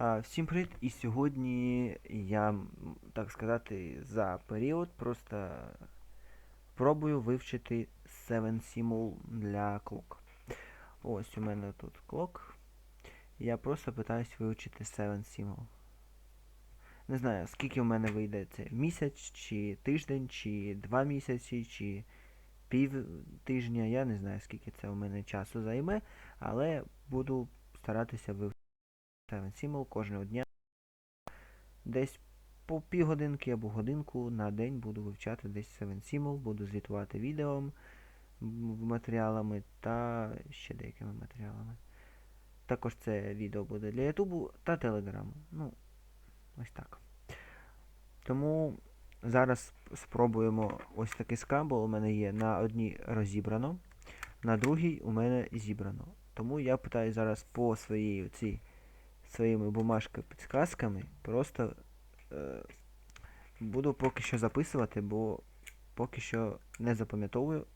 Всім привіт! І сьогодні я, так сказати, за період просто пробую вивчити 7 Simul для Clock. Ось у мене тут Clock. Я просто питаюсь вивчити 7 Simul. Не знаю, скільки в мене вийде це місяць, чи тиждень, чи два місяці, чи пів тижня. Я не знаю, скільки це у мене часу займе, але буду старатися вивчити. 7 Simul кожного дня. Десь по півгодинки або годинку на день буду вивчати десь 7 Simul, буду звітувати відео матеріалами та ще деякими матеріалами. Також це відео буде для Ютубу та Телеграму. Ну, ось так. Тому зараз спробуємо ось такий скамбл у мене є на одній розібрано, на другій у мене зібрано. Тому я питаю зараз по своїй цій своїми бумажками підсказками просто е, буду поки що записувати, бо поки що не запам'ятовую,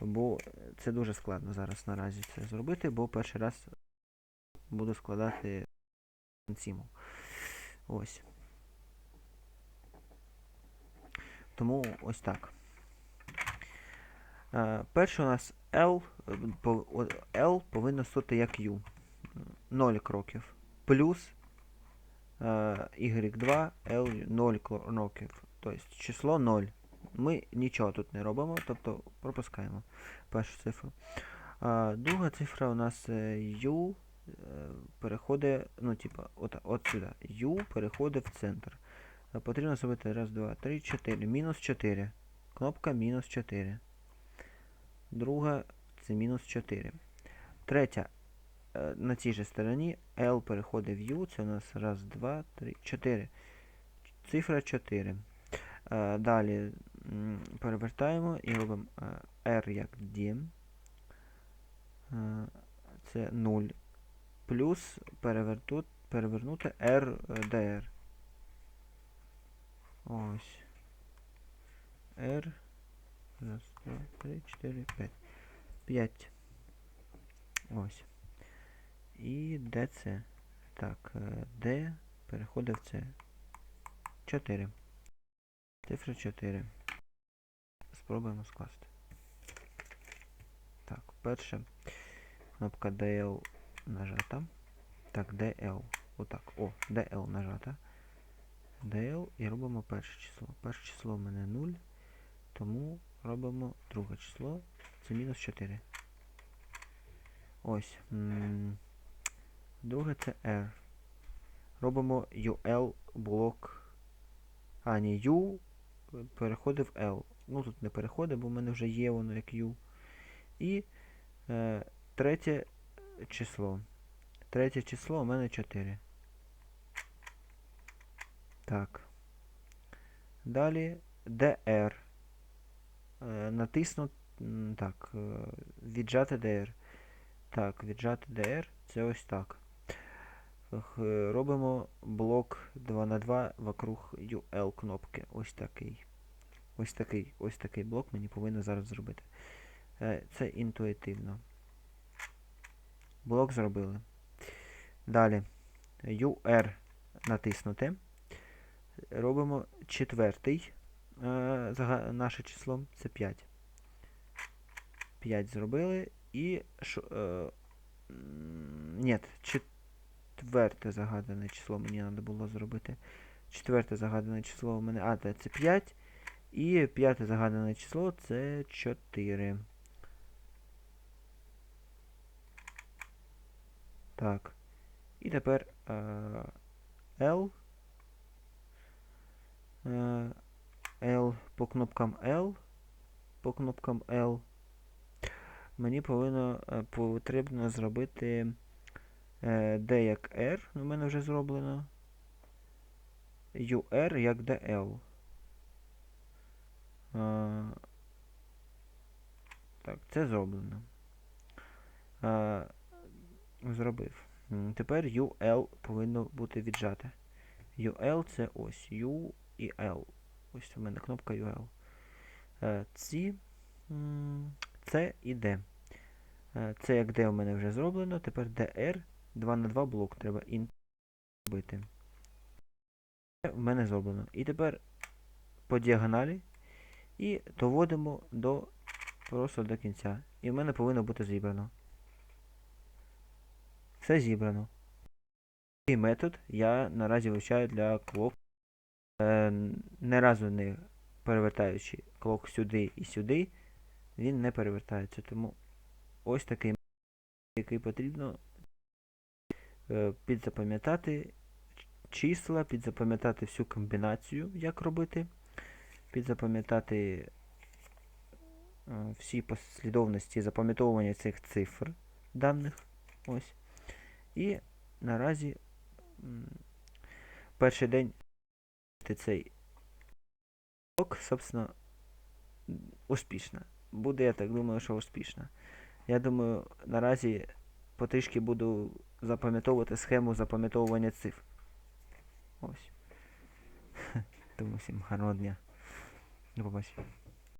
бо це дуже складно зараз наразі це зробити, бо перший раз буду складати сіму. Ось. Тому ось так. Е, перше у нас L, е, L повинно стати як U. 0 кроків. Плюс е, Y2, L 0 кроків. Тобто число 0. Ми нічого тут не робимо, тобто пропускаємо першу цифру. А, друга цифра у нас е, U е, переходить, ну, типа, от, от сюди. U переходить в центр. Е, Потрібно зробити раз, два, три, чотири. Мінус 4. Кнопка мінус 4. Друга це мінус 4. Третя. Е, На цій же стороні L переходить в U. Це у нас раз, два, три, чотири. Цифра 4. Е, Далі перевертаємо і робимо е, R як D. Це 0. Плюс перевернути R е, DR. Ось. R. Раз, два, три, чотири, п'ять. П'ять. Ось. І де це? Так, е, D переходить в це. 4. Цифра 4. Спробуємо скласти. Так, перше. Кнопка DL нажата. Так, DL. Отак. О, DL нажата. DL і робимо перше число. Перше число в мене 0. Тому робимо друге число. Це мінус 4. Ось. Друге це R. Робимо UL блок. А, ні, U переходить в L. Ну тут не переходить, бо в мене вже є воно як U. І е, третє число. Третє число у мене 4. Так. Далі DR. Е, натисну. Так. е, Віджати DR. Так, віджати DR. Це ось так. Е, Робимо блок 2 на 2 вокруг UL кнопки. Ось такий. Ось такий, ось такий блок мені повинно зараз зробити. Е, Це інтуїтивно. Блок зробили. Далі. UR натиснути. Робимо четвертий е, наше число. Це 5. 5 зробили. І. ні, четверте загадане число мені треба було зробити. Четверте загадане число у мене. А, це 5. І п'яте загадане число це 4. Так. І тепер е, L. Е, L по кнопкам L. По кнопкам L. Мені повинно е, потрібно зробити D як R. У мене вже зроблено. UR як DL. Е, так, це зроблено. Е, зробив. Тепер UL повинно бути віджате. UL це ось U і L. Ось у мене кнопка UL. Е, ці C і D. Е, Це як D у мене вже зроблено. Тепер DR 2 на 2 блок треба. Ін робити. Це в мене зроблено. І тепер по діагоналі і доводимо до просто до кінця. І в мене повинно бути зібрано. Все зібрано. Цей метод я наразі вивчаю для клок. Е, не разу не перевертаючи клок сюди і сюди, він не перевертається. Тому ось такий метод, який потрібно підзапам'ятати числа, підзапам'ятати всю комбінацію, як робити, підзапам'ятати е, всі послідовності запам'ятовування цих цифр даних. Ось. І наразі перший день цей урок, собственно, успішно. Буде, я так думаю, що успішно. Я думаю, наразі потрішки буду запам'ятовувати схему запам'ятовування цифр. Ось. Тому всім гарного дня. До побачення.